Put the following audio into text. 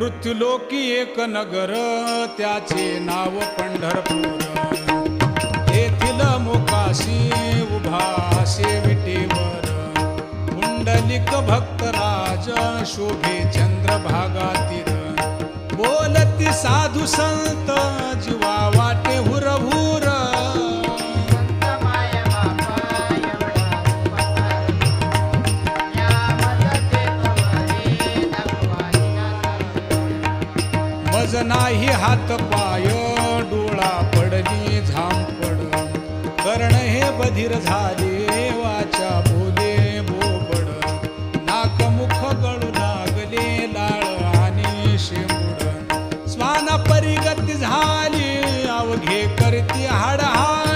मृत्युलोकी एक नगर त्याचे नाव पंढरपूर. येथील मोकाशी उभा विटेवर कुंडलिक भक्तराज शोभे चंद्र भागातील बोलती साधू संत गरज नाही हात पाय डोळा पडली झाम पड कर्ण हे बधीर झाले वाचा बोले बोबड. नाक मुख गळू लागले लाळ आणि शेमुड स्वान परिगती झाली अवघे करती हाडहाड.